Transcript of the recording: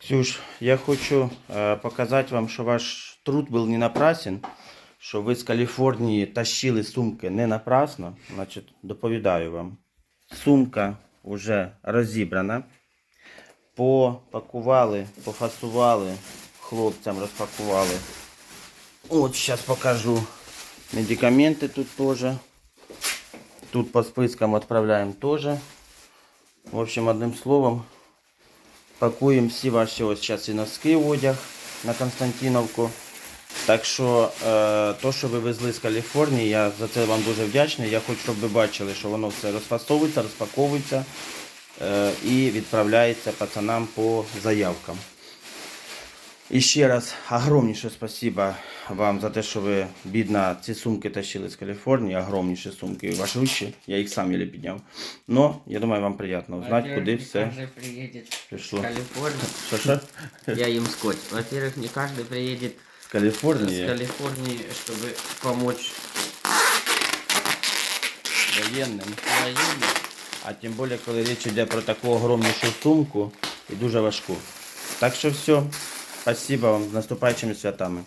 Ксюш, я хочу е, показати вам, що ваш труд був не напрасен, що ви з Каліфорнії тащили сумки не напрасно. Значить, доповідаю вам. Сумка вже розібрана. Попакували, пофасували, хлопцям розпакували. От зараз покажу. Медикаменти тут теж. Тут по спискам відправляємо теж. В общем, одним словом, пакуємо всі ваші ось зараз і носки одяг на Константиновку. Так що, е, то, що ви везли з Каліфорнії, я за це вам дуже вдячний. Я хочу, щоб ви бачили, що воно все розфасовується, розпаковується е, і відправляється пацанам по заявкам. І ще раз огромніше спасибо вам за те, що ви бідна ці сумки тащили з Каліфорнії, огромніші сумки, важущі, я їх сам еле підняв. Но я думаю, вам приємно узнати, Во-первых, куди не все каждый приедет пішло. в Калифорнию. Що що? Я им скотч. Во-первых, не каждый приедет З с Каліфорнії Калифорнии, чтобы помочь воєнним. военным. А тим більше, коли річ йде про таку огромнішу сумку і дуже важку. Так що все, спасибо вам з наступаючими святами.